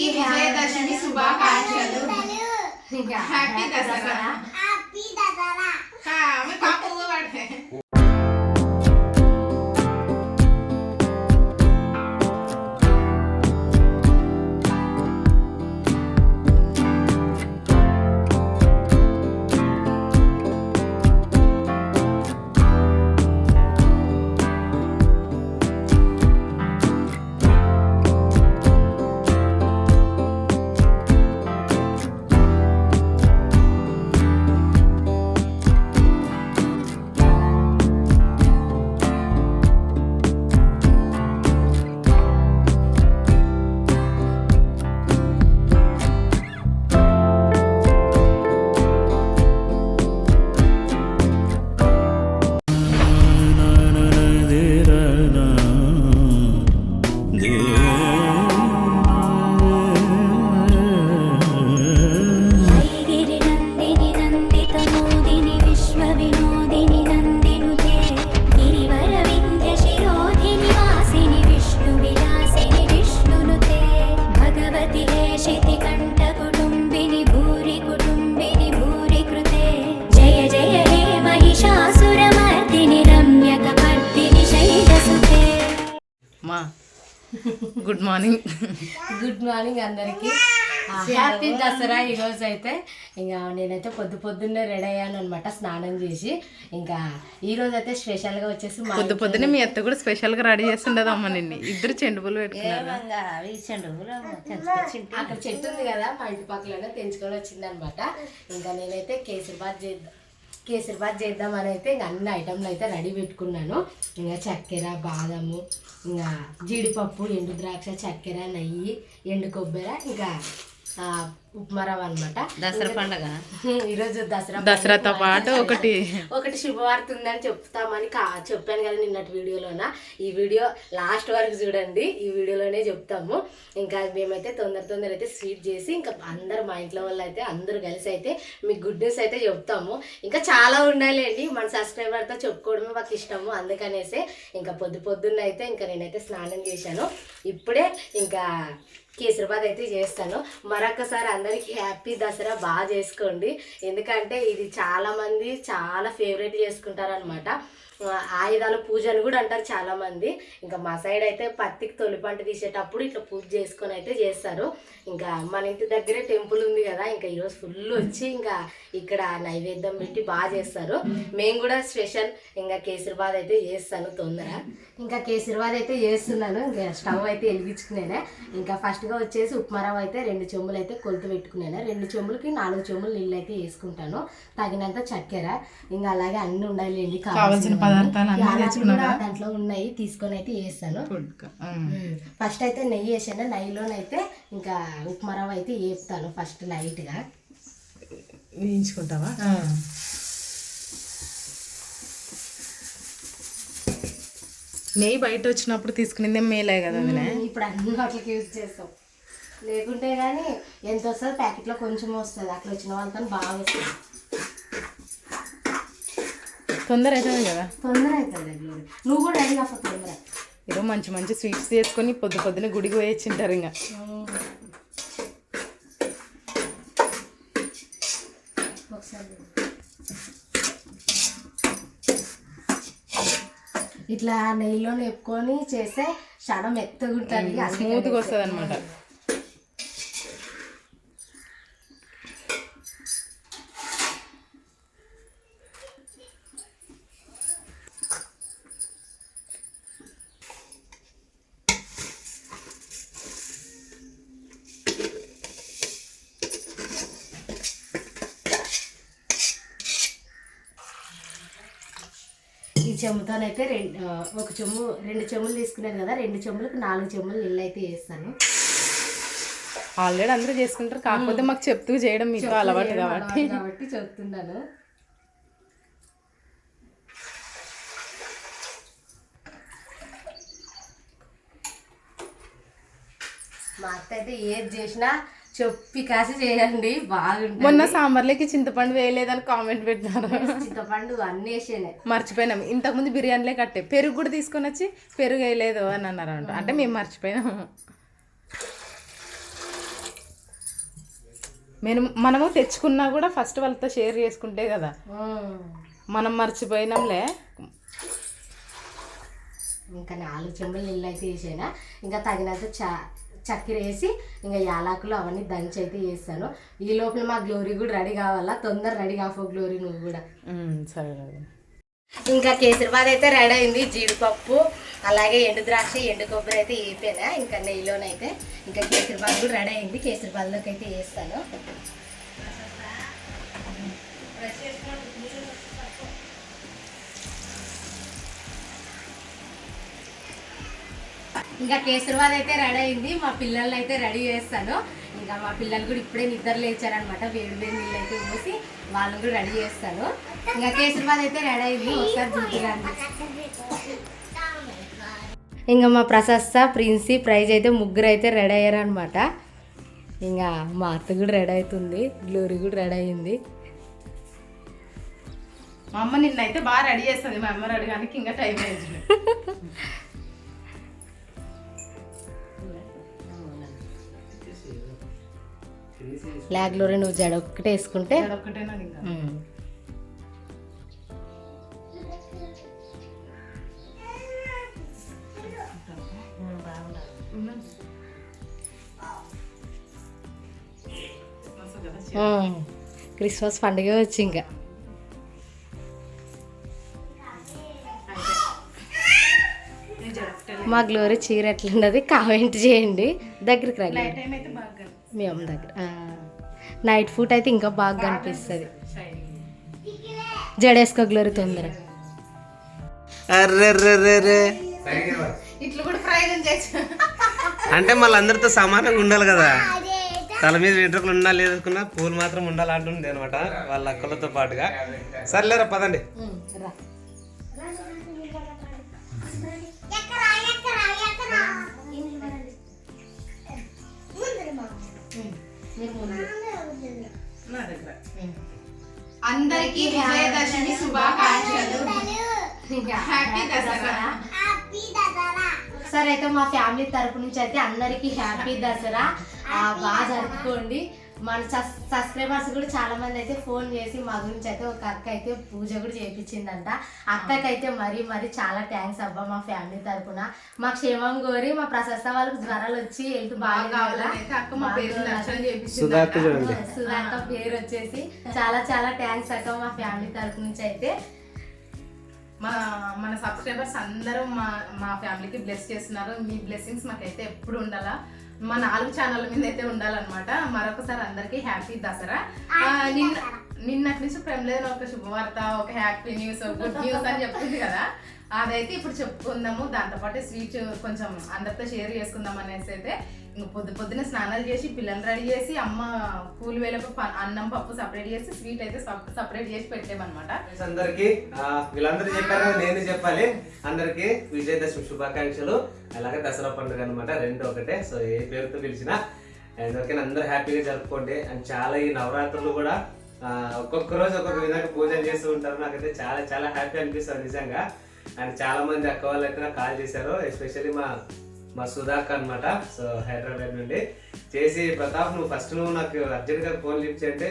की विजयादशमी शुभाकांक्षलू happy Dussehra happy Dussehra हाँ। मैं पापा वो वाटते గుడ్ మార్నింగ్ అందరికి. హ్యాపీ దసరా ఈరోజు అయితే ఇంకా నేనైతే పొద్దు పొద్దున్నే రెడీ అయ్యాను అనమాట స్నానం చేసి. ఇంకా ఈ రోజు అయితే స్పెషల్గా వచ్చేసి మా పొద్దు పొద్దునే మీ అత్త కూడా స్పెషల్గా రెడీ చేస్తుండదు అమ్మ నిన్ను. ఇద్దరు చెండు పూలు పెట్టుకున్నారు. అక్కడ చెట్టు ఉంది కదా మా ఇంటి పక్కన తెంచుకొని వచ్చింది అనమాట ఇంకా నేనైతే కేసరిబాద్ చేద్దాం. కేసరిబాద్ చేద్దామని అయితే ఇంకా అన్ని ఐటమ్లు అయితే రెడీ పెట్టుకున్నాను. ఇంకా చక్కెర బాదము ఇంకా జీడిపప్పు ఎండు ద్రాక్ష చక్కెర నెయ్యి ఎండు కొబ్బరి ఇంకా ఉప్మా రవ్వ అనమాట దసరా పండగ. ఈరోజు దసరా దసరాతో పాటు ఒకటి. ఒకటి శుభవార్త ఉందని చెప్తామని కా చెప్పాను కదా నిన్నటి వీడియోలోన. ఈ వీడియో లాస్ట్ వరకు చూడండి. ఈ వీడియోలోనే చెప్తాము. ఇంకా మేమైతే తొందర తొందర అయితే స్వీట్ చేసి ఇంకా అందరు మా ఇంట్లో వాళ్ళు అయితే అందరూ కలిసి అయితే మీకు గుడ్ న్యూస్ అయితే చెప్తాము. ఇంకా చాలా ఉండాలండి మన సబ్స్క్రైబర్తో చెప్పుకోవడమే మాకు ఇష్టము. అందుకనేసే ఇంకా పొద్దు పొద్దున్న అయితే ఇంకా నేనైతే స్నానం చేశాను. ఇప్పుడే ఇంకా కేసరిబాద్ అయితే చేస్తాను. మరొకసారి అందరికీ హ్యాపీ దసరా బాగా చేసుకోండి. ఎందుకంటే ఇది చాలామంది చాలా ఫేవరెట్ చేసుకుంటారనమాట ఆయుధాల పూజ అని కూడా అంటారు చాలా మంది ఇంకా మా సైడ్ అయితే పత్తికి తొలి పంట తీసేటప్పుడు ఇట్లా పూజ చేసుకొని అయితే చేస్తారు. ఇంకా మన ఇంటి దగ్గరే టెంపుల్ ఉంది కదా ఇంకా ఈరోజు ఫుల్ వచ్చి ఇంకా ఇక్కడ నైవేద్యం పెట్టి బాగా చేస్తారు. మేము కూడా స్పెషల్ ఇంకా కేసరిబాద్ అయితే చేస్తాను తొందర. ఇంకా కేసరిబాద్ అయితే చేస్తున్నాను. ఇంకా స్టవ్ అయితే వెలిగించుకున్నాను. ఇంకా ఫస్ట్గా వచ్చేసి ఉప్మారావు అయితే రెండు చెంబులు అయితే కొలుతు పెట్టుకున్నాను. రెండు చెంబులకి నాలుగు చెంబులు నీళ్ళు అయితే వేసుకుంటాను. తగినంత చక్కెర ఇంకా అలాగే అన్ని ఉండాలి కావాల్సిన పదార్థాలు అన్నీ దాంట్లో ఉన్నాయి తీసుకొని అయితే వేస్తాను ఫస్ట్ అయితే నెయ్యి వేసాను. నెయ్యిలోనైతే ఇంకా ఉప్మా రవ్వ అయితే వేపుతాను ఫస్ట్ లైట్గా వేయించుకుంటావా? నెయ్యి బయట వచ్చినప్పుడు తీసుకునేదే మేలే కదా ఇప్పుడు అన్ని వాటికి యూజ్ చేస్తాం. లేకుంటే కానీ ఎంత వస్తుంది ప్యాకెట్లో కొంచెం వస్తుంది. అట్లా వచ్చిన వాళ్ళతో బాగా వస్తుంది. తొందర అవుతుంది కదా. తొందర అవుతుంది నువ్వు కూడా రెడీ అవ్వ తొందర. ఏదో మంచి మంచి స్వీట్స్ చేసుకొని పొద్దు పొద్దున గుడికి పోయొచ్చింటారు ఇంకా. ఇట్లా నెయ్యిలో నెప్పుకొని చేస్తే చాలా మెత్తగా ఉంటుంది. స్మూత్గా వస్తుంది అనమాట ఈ చెంబుతోనైతే రెండు ఒక చెంబు రెండు చెంబులు తీసుకున్నాను కదా రెండు చెంబులకు నాలుగు చెంబులు నీళ్ళు అయితే వేస్తాను. ఆల్రెడీ అందరూ చేసుకుంటారు కాకపోతే మాకు చెప్తూ చేయడం మీకు అలవాటు కాబట్టి. కాబట్టి చెప్తున్నాను. మా అత్త అయితే ఏది చేసినా చెప్పి కాసి చేయండి బాగుంటుంది. మొన్న సాంబార్లోకి చింతపండు వేయలేదని కామెంట్ పెట్టినారు. చింతపండు అన్నీ వేసేనే. మర్చిపోయినాం. ఇంతకుముందు బిర్యానీలే కట్టే. పెరుగు కూడా తీసుకొని వచ్చి పెరుగు వేయలేదు అని అన్నారు అంట అంటే మేము మర్చిపోయినాము మేము మనము తెచ్చుకున్నా కూడా ఫస్ట్ వాళ్ళతో షేర్ చేసుకుంటే కదా. మనం మర్చిపోయినాంలే. ఇంకా నాలుగు చెంబులు నీళ్ళు అయితే వేసాను? ఇంకా తగినంత చా చక్కెర వేసి ఇంకా యాలకులు అవన్నీ దంచి అయితే వేస్తాను ఈ లోపల మా గ్లోరీ కూడా రెడీ కావాలా? తొందర రెడీ కాఫో గ్లోరీ నువ్వు కూడా. సరే. ఇంకా కేసరిబాద్ అయితే రెడీ అయింది జీడిపప్పు అలాగే ఎండు ద్రాక్ష ఎండు కొబ్బరి అయితే వేపాను? ఇంకా నెయ్యిలోనైతే ఇంకా కేసరిబాద్ కూడా రెడీ అయింది. కేసరిబాద్లోకి అయితే వేస్తాను. ఇంకా కేసరిబాద్ అయితే రెడీ అయింది మా పిల్లల్ని అయితే రెడీ చేస్తాను. ఇంకా మా పిల్లలు కూడా ఇప్పుడే నిద్ర లేచారనమాట వేడి వేడి నీళ్ళు అయితే పోసి వాళ్ళని కూడా రెడీ చేస్తాను. ఇంకా కేసరిబాద్ అయితే రెడీ అయింది ఒకసారి చూపిరండి ఇంకా మా ప్రశస్త ప్రిన్సీ ప్రైజ్ అయితే ముగ్గురు అయితే రెడీ అయ్యారనమాట ఇంకా మా అత్త కూడా రెడీ అవుతుంది గ్లోరీ కూడా రెడీ అయింది మా అమ్మ నిన్నైతే బాగా రెడీ చేస్తుంది మా అమ్మ రెడీ కానీ ఇంకా టైం అయింది లే గ్లోరీ నువ్వు జడ ఒక్కటే వేసుకుంటే. క్రిస్మస్ పండుగ వచ్చి ఇంకా మా గ్లోరీ చీర ఎట్లున్నది కామెంట్ చేయండి. దగ్గరికి రా గ్లోరీ. టైం అయితే బాగా మీ అమ్మ దగ్గర. ఆ. నైట్ ఫుడ్ అయితే ఇంకా బాగా కనిపిస్తుంది. జడేసుకో గ్లోరీ తొందర. అంటే మళ్ళీ అందరితో సమానంగా ఉండాలి కదా. తల మీద వెంట్రుకలు ఉన్నా లేదనుకున్నా పూలు మాత్రం ఉండాలి అంటుంది అనమాట వాళ్ళ అక్కలతో పాటుగా. సర్లేరా పదండి. అందరికీ విజయదశమి శుభాకాంక్షలు. హ్యాపీ దసరా. సరే అయితే మా ఫ్యామిలీ తరపు నుంచి అయితే అందరికి హ్యాపీ దసరా. ఆ, బాగా జరుపుకోండి. మన సబ్స్క్రైబర్స్ కూడా చాలా మంది అయితే ఫోన్ చేసి మా గురించి అయితే ఒక అక్క అయితే పూజ కూడా చేయించిందంట అక్కకైతే మరీ మరీ చాలా థ్యాంక్స్ అబ్బా మా ఫ్యామిలీ తరపున. మా క్షేమం కోరి మా ప్రశస్త వాళ్ళకి జ్వరాలు వచ్చి హెల్త్ బాగా కావాలని అయితే అక్క మా పేరు దర్శనం చేపించింది సుధాక్ పేరు వచ్చేసి చాలా చాలా థ్యాంక్స్ అక్క మా ఫ్యామిలీ తరపు నుంచి అయితే. మన మన సబ్స్క్రైబర్స్ అందరూ మా మా ఫ్యామిలీకి బ్లెస్ చేస్తున్నారు. మీ బ్లెస్సింగ్స్ మాకైతే ఎప్పుడు ఉండాలా? మా నాలుగు ఛానల్ మీద అయితే ఉండాలన్నమాట. మరొకసారి అందరికీ హ్యాపీ దసరా. నిన్న నిన్నటి నుంచి ప్రేమలేదని ఒక శుభవార్త ఒక హ్యాపీ న్యూస్ ఒక గుడ్ న్యూస్ అని చెప్తుంది కదా. అదైతే ఇప్పుడు చెప్పుకుందాము. దాంతోపాటు స్వీట్ కొంచెం అందరితో షేర్ చేసుకుందాం అనేసి అయితే ఇంక పొద్దు పొద్దున స్నానాలు చేసి పిల్లల్ని రెడీ చేసి అమ్మ కూలి వేలకు అన్నం పప్పు సపరేట్ చేసి స్వీట్ అయితే సపరేట్ చేసి పెట్టామన్నమాట అందరికి వీళ్ళందరూ చెప్పారు నేను చెప్పాలి. అందరికి విజయదశమి శుభాకాంక్షలు. అలాగే దసరా పండుగ అనమాట రెండు ఒకటే. సో ఏ పేరుతో పిలిచినా అండ్ అందరూ హ్యాపీగా జరుపుకోండి. అండ్ చాలా ఈ నవరాత్రులు కూడా ఒక్కొక్క రోజు ఒక్కొక్క విధంగా పూజలు చేస్తూ ఉంటారు. నాకైతే చాలా చాలా హ్యాపీ అనిపిస్తుంది నిజంగా. అండ్ చాలా మంది అక్క వాళ్ళు అయితే నాకు కాల్ చేశారు ఎస్పెషల్లీ మా మా సుధాక్ అన్నమాట. సో హైదరాబాద్ నుండి. చేసి ప్రతాప్ నువ్వు ఫస్ట్ నువ్వు నాకు అర్జెంట్గా ఫోన్ లిఫ్ట్ చేయంటే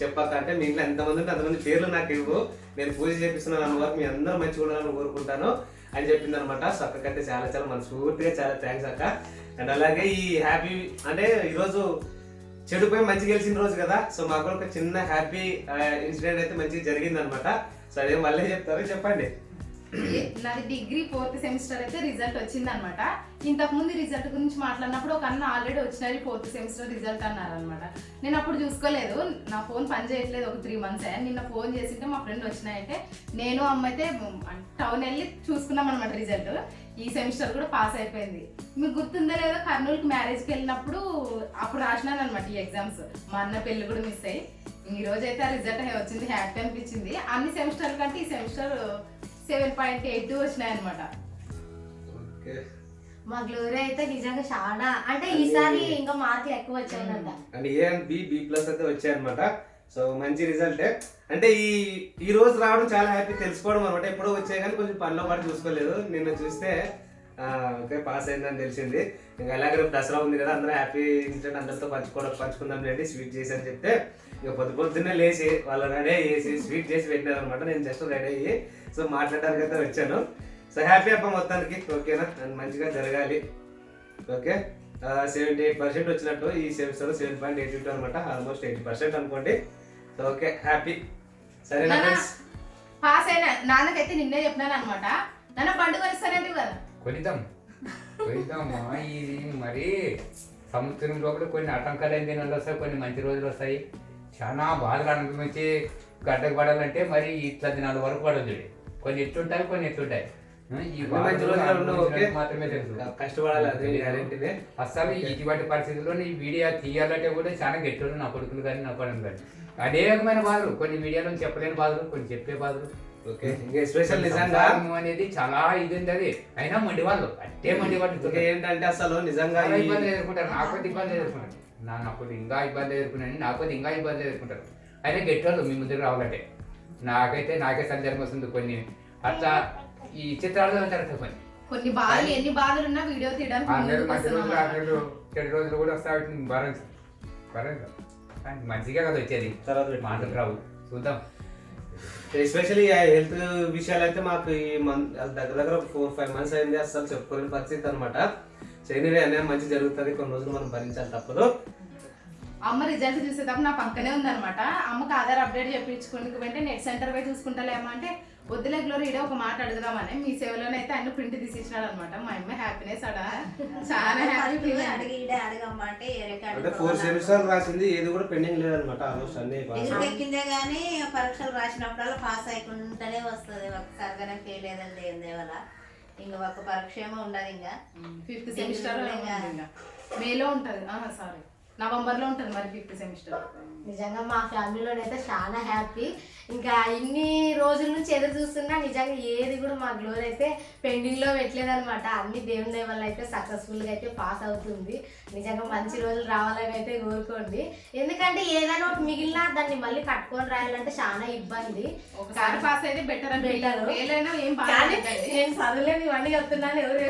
చెప్పాక అంటే మీ ఇంట్లో ఎంతమంది ఉంటే అంతమంది పేర్లు నాకు ఇవ్వు. నేను పూజ చేపిస్తున్నాను అన్న మీ అందరూ మంచిగా ఉండాలని కోరుకుంటాను అని చెప్పింది అనమాట సో అక్కకైతే చాలా చాలా మనస్ఫూర్తిగా చాలా థ్యాంక్స్ అక్క. అండ్ అలాగే ఈ హ్యాపీ అంటే ఈరోజు చెడుపై మంచి గెలిచిన రోజు కదా. సో మాకు కూడా ఒక చిన్న హ్యాపీ ఇన్సిడెంట్ అయితే మంచిగా జరిగింది అనమాట సో అదే మళ్ళీ చెప్తారు. చెప్పండి. నాది డిగ్రీ ఫోర్త్ సెమిస్టర్ అయితే రిజల్ట్ వచ్చిందనమాట. ఇంతకుముందు రిజల్ట్ గురించి మాట్లాడినప్పుడు ఒక అన్న ఆల్రెడీ వచ్చినది ఫోర్త్ సెమిస్టర్ రిజల్ట్ అన్నారు అనమాట నేను అప్పుడు చూసుకోలేదు నా ఫోన్ పని చేయట్లేదు ఒక త్రీ మంత్స్ అయ్యా నిన్న ఫోన్ చేసింటే మా ఫ్రెండ్ వచ్చినాయంటే నేను అమ్మ అయితే టౌన్ వెళ్ళి చూసుకున్నాం అనమాట రిజల్ట్. ఈ సెమిస్టర్ కూడా పాస్ అయిపోయింది. మీకు గుర్తుందో లేదో కర్నూలుకి మ్యారేజ్కి వెళ్ళినప్పుడు అప్పుడు రాసినాను అనమాట ఈ ఎగ్జామ్స్ మా అన్న పెళ్ళి కూడా మిస్ అయ్యి. ఈ రోజు అయితే ఆ రిజల్ట్ వచ్చింది హ్యాపీ అనిపించింది. అన్ని సెమిస్టర్ కంటే ఈ సెమిస్టర్ సెవెన్ పాయింట్ ఎయిట్ వచ్చినాయి అనమాట ఓకే. మా గ్లోరీ అయితే నిజంగా చాలా. అంటే ఈసారి ఇంకా మార్కులు ఎక్కువ వచ్చాయంట and A and B B plus అయితే వచ్చాయన్నమాట. సో మంచి రిజల్టే అంటే ఈ ఈ రోజు రావడం చాలా హ్యాపీ తెలుసుకోవడం అనమాట ఎప్పుడో వచ్చాయి కానీ కొంచెం పనిలో పాటు చూసుకోలేదు. నిన్న చూస్తే ఆ, ఓకే పాస్ అయిందని తెలిసింది. ఇంకా అలాగే రేపు దసరా ఉంది కదా అందరూ హ్యాపీ ఇన్సిడెంట్ అందరితో పంచుకోవడం పంచుకుందాం లేండి స్వీట్ చేసి అని చెప్తే ఇక పొద్దు పొద్దున్నే లేచి వాళ్ళు రెడీ చేసి స్వీట్ చేసి పెట్టినారు అనమాట నేను జస్ట్ రెడీ అయ్యి సో మాట్లాడడానికి అయితే వచ్చాను. సో హ్యాపీ అప్ప మొత్తానికి ఓకేనా? అండ్ మంచిగా జరగాలి. ఓకే? సెవెంటీ ఎయిట్ పర్సెంట్ వచ్చినట్టు ఈ semester seven point eight two అనమాట. ఆల్మోస్ట్ ఎయిటీ పర్సెంట్ అనుకోండి. So okay happy. సరేనా పాస్ అయినా నాన్నకైతే నిన్నే చెప్పినాను అనమాట. నాన్న పండుగ ఇస్తానంటే కదా. కొనిద్దాం. కొనిద్దామా ఇది మరి సముద్రం లోపల కొన్ని ఆటంకాలైన దినాలు వస్తాయి కొన్ని మంచి రోజులు వస్తాయి. చాలా బాధలు అనుభవించి గడ్డకు పడాలంటే మరి ఇట్లా దినాల వరకు పడదు కొన్ని ఎట్లుంటాయి. కొన్ని ఎట్లుంటాయి అదే అసలు ఇటువంటి పరిస్థితుల్లో ఈ వీడియో తీయాలంటే కూడా చాలా గట్టిగా నా కొడుకులు కానీ నా కొడుకులు కానీ. అనేకమైన బాధలు. కొన్ని మీడియాలో చెప్పలేని బాధలు కొన్ని చెప్పే బాధలు. స్పెషల్ నిజంగా? అనేది చాలా ఇది ఉంది అది అయినా మండి వాళ్ళు అట్టే మండి వాళ్ళు ఏంటంటే అసలు నిజంగా ఇబ్బంది ఎదుర్కొంటారు. నాకు కొద్ది ఇబ్బంది ఎదుర్కొంటారు. నా ఇంకా ఇబ్బంది ఎదుర్కొన్నాను నాకు కొద్ది ఇంకా ఇబ్బంది ఎదుర్కొంటారు. అయితే గెట్టోళ్ళు మీ ముందుకు రావాలంటే. నాకైతే నాకే సందర్భం వస్తుంది కొన్ని. అట్లా ఈ చిత్రాలు జరుగుతాయి కొన్ని. కొన్ని బాధలు ఎన్ని బాధలు ఉన్నా వీడియో తీయడానికి రోజులు చెడు కూడా వస్తా భరించు కానీ మంచిగా కదా వచ్చేది. తర్వాత. మాటలు రావు చూద్దాం. ఎస్పెషల్లీ హెల్త్ విషయాలు అయితే మాకు ఈ మంత్ దగ్గర దగ్గర ఫోర్ ఫైవ్ మంత్స్ అయింది అసలు చెప్పుకోలేని పరిస్థితి అనమాట చేయనివే అనే మంచి జరుగుతుంది. కొన్ని రోజులు మనం భరించాలి తప్పదు. అమ్మ రిజల్ట్ చూసేటప్పుడు నా పక్కనే ఉందన్నమాట. అమ్మకి ఆధార్ అప్డేట్ చెప్పించుకుని వెంటనే నెట్ సెంటర్ పోయి చూసుకుంటాలేమో అంటే వద్దులే గ్లోరీ ఇడే ఒక మాట అడుగుదామని మీ సేవలోనైతే అన్ని ప్రింట్ తీసి ఇచ్చినాడు అనమాట మా అమ్మ హ్యాపీనెస్ అడ చాలా హ్యాపీ అంటే ఫోర్ సెమిస్టర్ రాసింది ఏది కూడా పెండింగ్ లేదనమాట ఆల్మోస్ట్ అన్ని ఎక్కిందే గానీ పరీక్షలు రాసినప్పుడల్లా పాస్ అయికుంటూనే వస్తుంది ఒక్కసారిగానే ఫెయిల్ ఏదండి ఏం దేవల. ఇంకా ఒక పరీక్ష ఏమో ఉండదు ఇంకా. ఫిఫ్త్ సెమిస్టర్ మేలో ఉంటుంది. సారీ నవంబర్లో ఉంటుంది మరి ఫిఫ్త్ సెమిస్టర్. నిజంగా మా ఫ్యామిలీలోనైతే చాలా హ్యాపీ. ఇంకా ఇన్ని రోజుల నుంచి ఎదురు చూస్తున్నా నిజంగా ఏది కూడా మా గ్లోర్ అయితే పెండింగ్లో పెట్టలేదనమాట అన్ని దేవుని దయ వల్ల అయితే సక్సెస్ఫుల్గా అయితే పాస్ అవుతుంది. నిజంగా మంచి రోజులు రావాలని అయితే కోరుకోండి. ఎందుకంటే ఏదైనా ఒకటి మిగిలినా దాన్ని మళ్ళీ కట్టుకొని రాయాలంటే చాలా ఇబ్బంది. ఒకసారి పాస్ అయితే బెటర్ అని అయినా ఏం కానీ నేను చదవలేని ఇవన్నీ చెప్తున్నాను ఎవరు.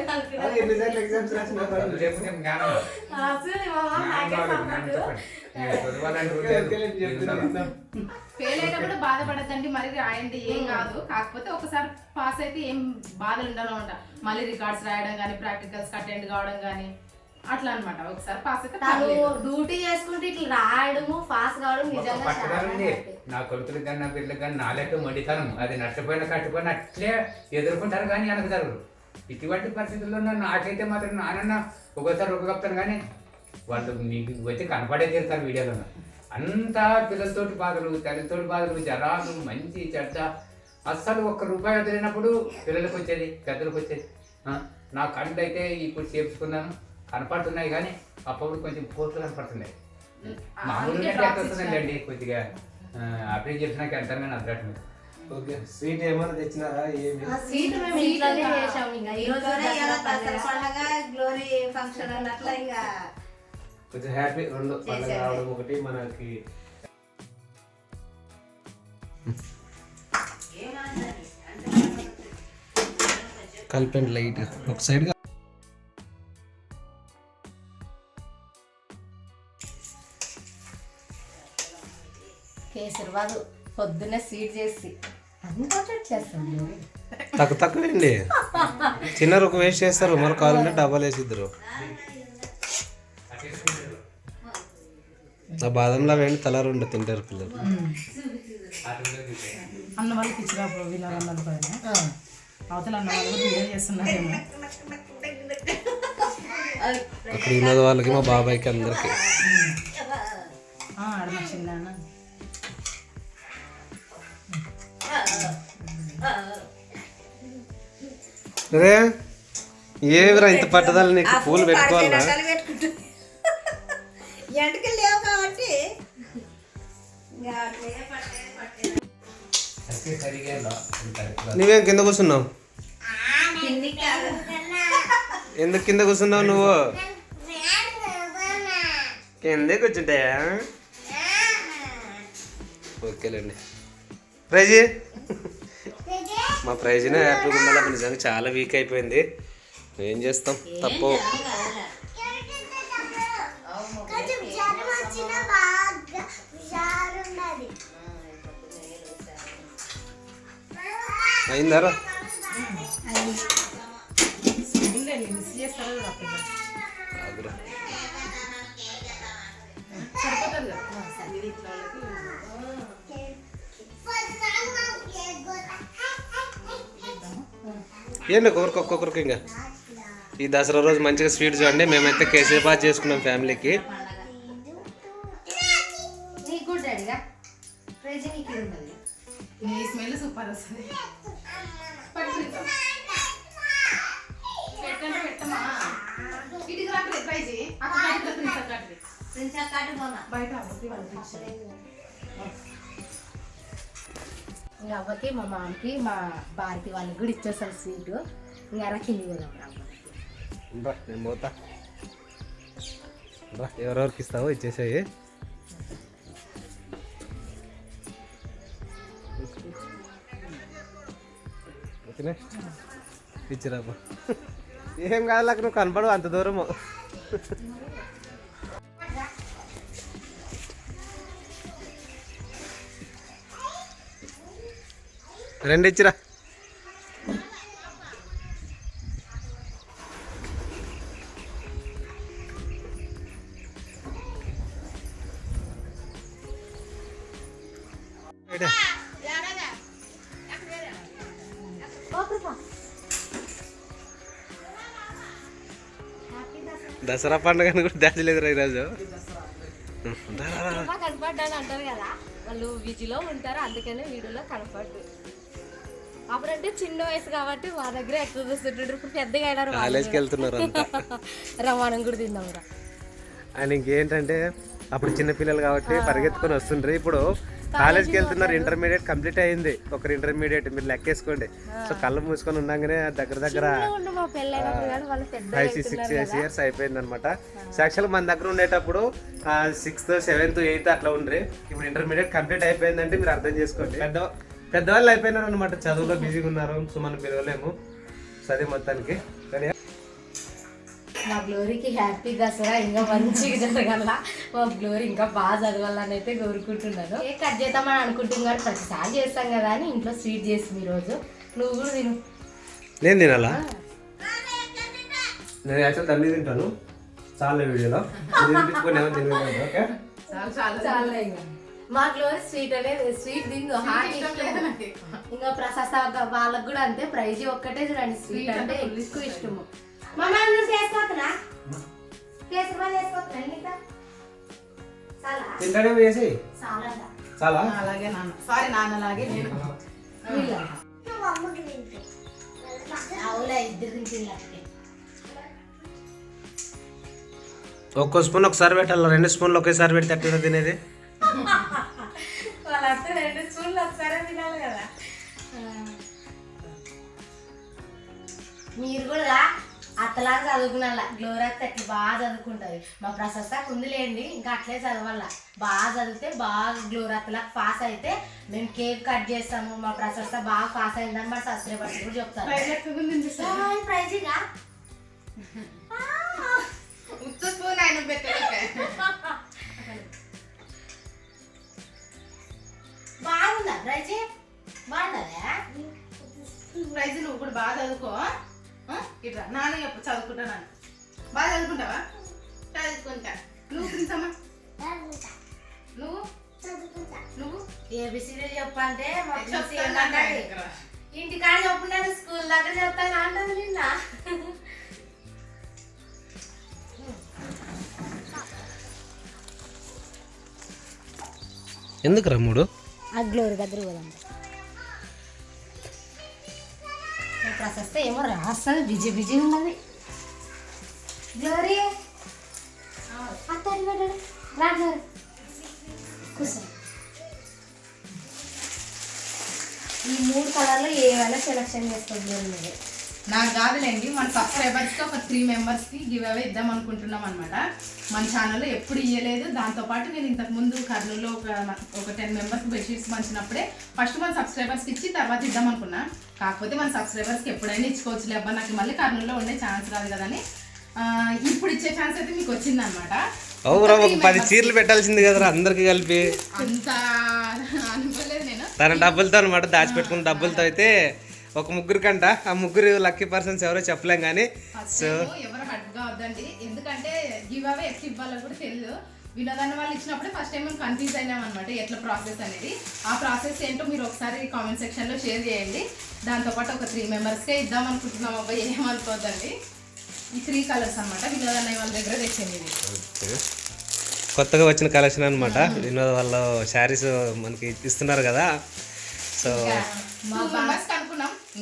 ఫెయిల్ అయినప్పుడు బాధపడద్దండి మరి రాయండి ఏం కాదు. కాకపోతే ఒకసారి పాస్ అయితే ఏం బాధలు అంట మళ్ళీ రికార్డ్స్ రాయడం కానీ ప్రాక్టికల్స్ అటెండ్ కావడం కానీ అట్లా అన్నమాట. ఒకసారి పాస్ అయితే తను పర్లేదు. డ్యూటీ చేసుకుంటే ఇట్లా రాయడము పాస్ కావడం నిజంగా. నా కొడుకులకు కానీ నా పిల్లలకు కానీ నా లెక్క మొండితనం. అది నష్టపోయిన కట్టుకొని అట్లే ఎదుర్కొంటారు కానీ వెనక జరగరు ఇటువంటి పరిస్థితుల్లో నా- నాకైతే మాత్రం నాన్న ఒకసారి ఒక కప్తాను కానీ వాళ్ళు మీకు వచ్చి కనపడే తీరుతారు వీడియోలో. అంతా పిల్లలతోటి బాధలు తల్లితోటి బాధలు జరాలు మంచి చెడ్డ. అస్సలు ఒక్క రూపాయి వదిలినప్పుడు పిల్లలకు వచ్చేది పెద్దలకు వచ్చేది. ఆ, నా కళ్ళు అయితే ఇప్పుడు చేపించుకున్నాను. కనపడుతున్నాయి కానీ అప్పుడు కొంచెం పోట్లు కనపడుతున్నాయి. మామూలుగా అండి కొద్దిగా. అప్లై చేసినాక ఎంత కానీ అర్థం ఓకే. స్వీట్ ఏమైనా తెచ్చినారా? ఏమి? సీట్ మేము ఇంట్లోనే చేసాం ఇంకా. ఈ రోజు పండుగ. గ్లోరీ ఫంక్షన్ అన్నట్ల ఇంకా కొంచెం హ్యాపీ రెండు పండుగ. రావడం ఒకటి మనకి. కలిపండి లైట్. ఒక సైడ్ కేసరిబాదు పొద్దున్నే స్వీట్ చేసి అంతా చేస్తాం తక్కువ తక్కువండి? చిన్న ఒక వేస్ట్ చేస్తారు మరి కావాలంటే డబ్బాలు వేసిద్దరు. ఆ బాదంలో వేయండి తల రెండు తింటారు పిల్లలు. అన్న వాళ్ళకి ఇచ్చినప్పుడు వీళ్ళ అన్నది పైన అవతల అన్న వాళ్ళు కూడా వీడియో చేస్తున్నారేమో. అక్కడ ఉన్నది వాళ్ళకి మా బాబాయ్కి అందరికి. ఆ, ఆడ మా చిన్న రే ఏవిరా ఇంత పట్టుదల నీకు? పూలు పెట్టుకోవాలా లేవు కాబట్టి నువ్వేం కింద కూర్చున్నావు? ఎందుకు కింద కూర్చున్నావు నువ్వు? కిందే కూర్చుంటాయా ఓకేలేండి. ప్రైజీ మా ప్రైజ్నే హ్యాపీగా ఉండాలి అప్పుడు నిజంగా చాలా వీక్ అయిపోయింది. ఏం చేస్తాం? తప్పు. జరగదు ఏంటి ఒక్కొక్కరికి ఒక్కొక్కరికి ఇంకా? ఈ దసరా రోజు మంచిగా స్వీట్ చూడండి. మేమైతే కేసీబాద్ చేసుకున్నాం ఫ్యామిలీకి. బయట. ఇంకా అవ్వకి మా మామకి మా భారతి వాళ్ళకి కూడా ఇచ్చేసారు స్వీట్ ఇంకా అలా కింది. పోదాం నేను పోతా. ఎవరెవరికి ఇస్తావో ఇచ్చేసాయి. ఓకేనే? ఇచ్చిరాబా ఏం కాదు నాకు నువ్వు కనపడవు అంత దూరము. రెండు ఇచ్చిరా. దసరా పండుగ కూడా దాచలేదు ఈరోజు. రా, కనపడ్డాను అంటారు కదా. వాళ్ళు విజిలో ఉంటారు అందుకనే వీడియోలో కనపడ్డు అప్పుడంటే చిన్న వయసు కాబట్టి మా దగ్గర ఎక్కువ కూర్చుంటారు ఇప్పుడు పెద్దగా అయినారు కాలేజ్కి వెళ్తున్నారు. రవాణం కూడా తిందాం రా అండ్ ఇంకేంటంటే అప్పుడు చిన్నపిల్లలు కాబట్టి పరిగెత్తుకొని వస్తుండ్రు. ఇప్పుడు కాలేజ్కి వెళ్తున్నారు ఇంటర్మీడియట్ కంప్లీట్ అయింది. ఒకరు ఇంటర్మీడియట్ మీరు లెక్కేసుకోండి. సో కళ్ళు మూసుకొని ఉండగానే దగ్గర దగ్గర ఫైవ్ సిక్స్ ఇయర్స్ అయిపోయింది అనమాట యాక్చువల్ మన దగ్గర ఉండేటప్పుడు సిక్స్త్ సెవెంత్ ఎయిత్ అట్లా ఉండ్రి. ఇప్పుడు ఇంటర్మీడియట్ కంప్లీట్ అయిపోయిందంటే మీరు అర్థం చేసుకోండి. పెద్ద పెద్దవాళ్ళు అయిపోయినారు అనమాట చదువులో బిజీగా ఉన్నారు సో మనం పిలవలేము సరే మొత్తానికి. కానీ మా గ్లోరీకి హ్యాపీ దసరా ఇంకా మంచిగా జరగాల. మా గ్లోరీ ఇంకా బాగా చదవాలని అయితే కోరుకుంటున్నాను. ఏ కట్ చేద్దామని అనుకుంటున్నాను ప్రతిసారి చేస్తాం కదా అని ఇంట్లో స్వీట్ చేసింది ఈరోజు నువ్వు కూడా తిను. నేను తినాలా? నేను యాక్చువల్ తల్లి తింటాను. చాలా వీడియోలో. ఓకే? చాలు చాలు. చాలా ఇంకా. మా గ్లోరీ స్వీట్ అనేది స్వీట్ తిందు హాట్ ఇష్టం లేదు నాకు ఇంకా ప్రశస్త వాళ్ళకి కూడా అంతే. ప్రైజ్ ఒక్కటే చూడండి. స్వీట్ అంటే ఎక్కువ ఇష్టము. మమ్మ నువ్వు చేసుకోతున్నా కేసరి ఇంకా చాలా. అలాగే నాన్న. సారీ నాన్న అలాగే నేను. ఒక్కో స్పూన్ ఒకసారి పెట్టాలి? రెండు స్పూన్లు ఒకేసారి పెడితే ఎట్లా తినేది? మీరు కూడా అత్తలాగా చదువుకున్నా గ్లోరీ అత్త ఎట్లా బాగా చదువుకుంటుంది. మా ప్రశస్త ఉందిలేండి. ఇంకా అట్లే చదవాల. బాగా చదివితే బాగా గ్లోరీ అత్తలాగా పాస్ అయితే మేము కేక్ కట్ చేస్తాము. మా ప్రశస్త బాగా పాస్ అయిందని మా సబ్స్క్రైబర్స్ కూడా చెప్తారు. ప్రైజ్ ఉంది. ప్రైజ్గా? ఉత్త ఆయన ఇట్లా నాన్న చెప్పు చదువుకుంటాను బాగా చదువుకుంటావా? చదువుకుంటా. నువ్వు ప్రిన్సమ్మా? చదువుకుంటా నువ్వు? చదువుకుంటా నువ్వు ఏబిసిడీ చెప్పంటే నాన్న? దగ్గర. ఇంటికాడ చెప్పుంటాను స్కూల్ దగ్గర చెప్తాను అంటది నిన్న. ఎందుకు రమ్ముడు ఆ గ్లోరీ దగ్గర పోదాం. ఏమో రాస్తుంది బిజీ బిజీ ఉన్నది. గ్లోరీ అత్తడి రా గ్లోరీ కూర్చో. ఈ మూడు కలర్లు ఏమైనా సెలెక్షన్ చేసుకోవాలి నాకు కాదులేండి మన సబ్స్క్రైబర్స్కి ఒక త్రీ మెంబర్స్కి గివ్ అవే ఇద్దాం అనుకుంటున్నాం అనమాట మన ఛానల్లో ఎప్పుడు ఇవ్వలేదు దాంతోపాటు నేను ఇంతకు ముందు కర్నూలులో ఒక ఒక టెన్ మెంబర్స్ బెడ్షీట్స్ పంచినప్పుడే ఫస్ట్ మన సబ్స్క్రైబర్స్కి ఇచ్చి తర్వాత ఇద్దాం అనుకున్నా. కాకపోతే మన సబ్స్క్రైబర్స్కి ఎప్పుడైనా ఇచ్చుకోవచ్చు అబ్బా నాకు మళ్ళీ కర్నూలులో ఉండే ఛాన్స్ రాదు కదని ఇప్పుడు ఇచ్చే ఛాన్స్ అయితే మీకు వచ్చిందనమాట అవురా ఒక పది చీరలు పెట్టాల్సింది కదరా అందరికి కలిపి. అంత అనుకోలేదు నేను. తన డబ్బులతో అనమాట దాచిపెట్టుకున్న డబ్బులతో అయితే ఒక ముగ్గురికంట ఆ ముగ్గురు లక్కీ పర్సన్స్ ఎవరో చెప్పలేం కానీ టైం ఎవరు హట్ కావద్దండి ఎందుకంటే గివ్ అవే ఎట్లా ఇవ్వాలో కూడా తెలియదు వినోదాన్ని వాళ్ళు ఇచ్చినప్పుడే ఫస్ట్ టైం మేము కన్ఫ్యూజ్ అయినాం అనమాట ఎట్లా ప్రాసెస్ అనేది. ఆ ప్రాసెస్ ఏంటో మీరు ఒకసారి కామెంట్ సెక్షన్లో షేర్ చేయండి. దాంతోపాటు ఒక త్రీ మెంబర్స్కే ఇద్దాం అనుకుంటున్నాం. అబ్బాయి ఏమనుకోవద్దండి ఈ త్రీ కలర్స్ అనమాట వినోదన్నయ్య వాళ్ళ దగ్గర తెచ్చింది ఇది కొత్తగా వచ్చిన కలెక్షన్ అనమాట వినోద్ వాళ్ళు శారీస్ మనకి ఇస్తున్నారు కదా. సో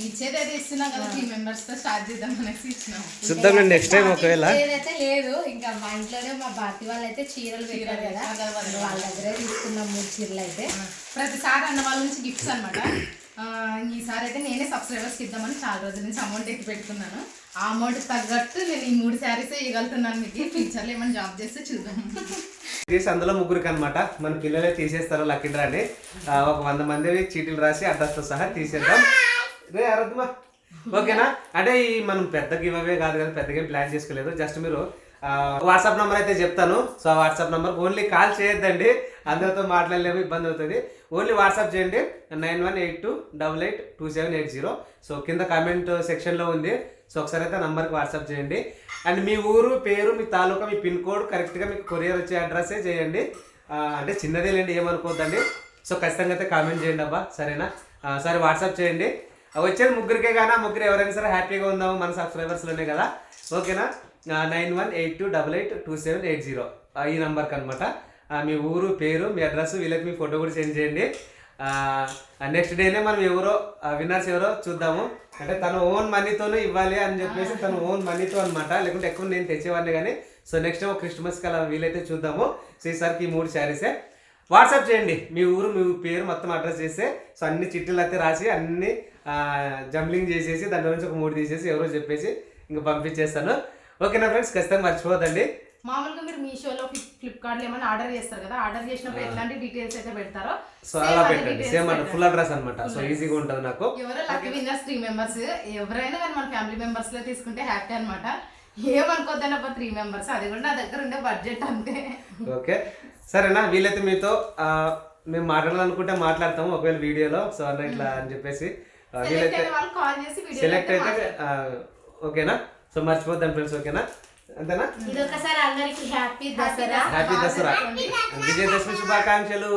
ఇచ్చేది అయితే ఇస్తున్నాం కదా త్రీ మెంబర్స్తో స్టార్ట్ చేద్దాం అనేసి ఇచ్చినాం. చూద్దాం నెక్స్ట్ టైం ఒకవేళ. ఏదైతే లేదు ఇంకా మా ఇంట్లోనే మా భారతి వాళ్ళు అయితే చీరలు పెట్టారు కదా. వాళ్ళ దగ్గరే తీసుకున్నాం మూడు చీరలు అయితే. ప్రతిసారి అన్న వాళ్ళ నుంచి గిఫ్ట్స్ అనమాట ఈసారి అయితే నేనే సబ్స్క్రైబర్స్కి ఇద్దామని చాలా రోజుల నుంచి అమౌంట్ ఎత్తి పెట్టుకున్నాను. ఆ అమౌంట్ తగ్గట్టు నేను ఈ మూడు శారీస్ ఇవ్వగలుగుతున్నాను మీకు ఫ్యూచర్లో ఏమైనా జాబ్ చేస్తే చూద్దాం. తీసి అందులో ముగ్గురికి అనమాట మన పిల్లలే తీసేస్తారు లక్కీ డ్రాని ఆ, ఒక వంద మంది చీటీలు రాసి అడ్రస్తో సహా తీసేద్దాం. రే అరద్దుమా ఓకేనా? అంటే ఈ మనం పెద్దకి ఇవ్వవే కాదు కదా పెద్దగా ప్లాన్ చేసుకోలేదు. జస్ట్ మీరు వాట్సాప్ నెంబర్ అయితే చెప్తాను. సో ఆ వాట్సాప్ నెంబర్ ఓన్లీ కాల్ చేయొద్దండి. అందరితో మాట్లాడలేము ఇబ్బంది అవుతుంది. ఓన్లీ వాట్సాప్ చేయండి. Nine one eight two double eight two seven eight zero. So కింద కామెంట్ సెక్షన్లో ఉంది. సో ఒకసారి అయితే నంబర్కి వాట్సాప్ చేయండి. అండ్ మీ ఊరు పేరు మీ తాలూకా మీ పిన్ కోడ్ కరెక్ట్గా మీకు కొరియర్ వచ్చే అడ్రస్సే చేయండి. అంటే చిన్నదే లేండి ఏమనుకోవద్దండి సో ఖచ్చితంగా అయితే కామెంట్ చేయండి అబ్బా. సరేనా? సరే వాట్సాప్ చేయండి. వచ్చేది ముగ్గురికే కానీ ఆ ముగ్గురు ఎవరైనా సరే హ్యాపీగా ఉందాము మన సబ్స్క్రైబర్స్లోనే కదా? ఓకేనా? Nine one eight two double eight two seven eight zero. ఈ నెంబర్కి అనమాట మీ ఊరు పేరు మీ అడ్రస్ వీళ్ళకి మీ ఫోటో కూడా సెండ్ చేయండి. నెక్స్ట్ డేనే మనం ఎవరో విన్నర్స్ ఎవరో చూద్దాము. అంటే తన ఓన్ మనీతోనే ఇవ్వాలి అని చెప్పేసి తన ఓన్ మనీతో అనమాట లేకుంటే ఎక్కువ నేను తెచ్చేవాడిని కానీ. సో నెక్స్ట్ ఒక క్రిస్మస్కి అలా వీలైతే చూద్దాము. సో ఈసారికి ఈ మూడు శారీసే. వాట్సాప్ చేయండి. మీ ఊరు మీ పేరు మొత్తం అడ్రస్ చేస్తే. సో అన్ని చిట్టీలు అయితే రాసి అన్ని జంబ్లింగ్ చేసేసి దాంట్లో నుంచి ఒక మూడు తీసేసి ఎవరో చెప్పేసి ఇంకా పంపించేస్తాను. ఓకేనా ఫ్రెండ్స్? ఖచ్చితంగా మర్చిపోదండి మామూలుగా మీరు మీషోలో ఫ్లిప్కార్ట్లో ఏమైనా ఆర్డర్ చేస్తారు కదా ఆర్డర్ చేసినప్పుడు ఎట్లాంటి డీటెయిల్స్ అయితే పెడతారో సో అలా పెట్టండి. సేమ్ అంటే. ఫుల్ అడ్రస్ అనమాట సో ఈజీగా ఉంటుంది నాకు. ఎవరో లక్కీ విన్నర్స్ త్రీ మెంబర్స్ ఎవరైనా కానీ మన ఫ్యామిలీ మెంబర్స్లో తీసుకుంటే హ్యాపీ అనమాట ఏమనుకోద్దనప్ప త్రీ మెంబర్స్ అది కూడా నా దగ్గర ఉండే బడ్జెట్ అంతే. ఓకే సరేనా? వీలైతే మీతో మేము మాట్లాడాలనుకుంటే మాట్లాడతాము ఒకవేళ వీడియోలో. సో అన్న ఇట్లా అని చెప్పేసి. వీలైతే సెలెక్ట్ అయితే ఓకేనా? సో మర్చిపోద్దాం ఫ్రెండ్స్ ఓకేనా? అంతేనా? అందరికి హ్యాపీ దసరా. హ్యాపీ దసరా. విజయదశమి శుభాకాంక్షలు.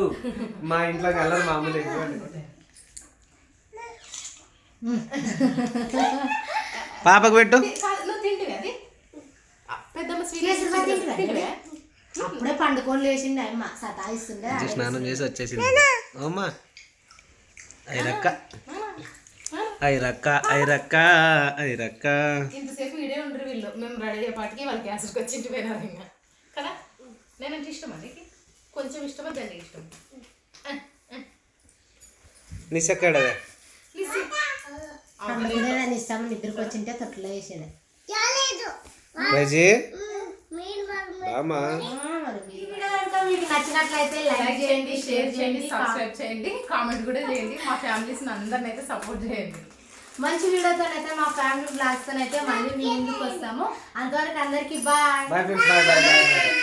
మా ఇంట్లో అల్లరి మామూలు. పాపకు పెట్టు. అప్పుడే పండుకొని లేచింది అమ్మ సతాయిస్తుండే స్నానం చేసి వచ్చేసింది. అమ్మా ఐరక్క ఐరక్క ఐరక్క ఐరక్క. ఇంతసేపు వీడియో ఉండరు వీళ్ళు. మేము రెడీ అయ్యేపాటికి వాళ్ళకి క్యాన్సర్కి వచ్చి ఇంటి పోయినారు ఇంకా. కదా? నేనంటే ఇష్టం అండి కొంచెం ఇష్టమా దండి ఇష్టం నిసక్కడదే నేను ఇస్తాము నిద్రకు వచ్చింటే తొట్టులో వేసేది. మీకు నచ్చినట్లయితే లైక్ చేయండి షేర్ చేయండి సబ్స్క్రైబ్ చేయండి కామెంట్ కూడా చేయండి. మా ఫ్యామిలీస్ని అందరిని అయితే సపోర్ట్ చేయండి. మంచి వీడియోతోనైతే మా ఫ్యామిలీ బ్లాగ్స్ అయితే మళ్ళీ మీ ముందుకు వస్తాము. అంతవరకు అందరికి బాయ్ బాయ్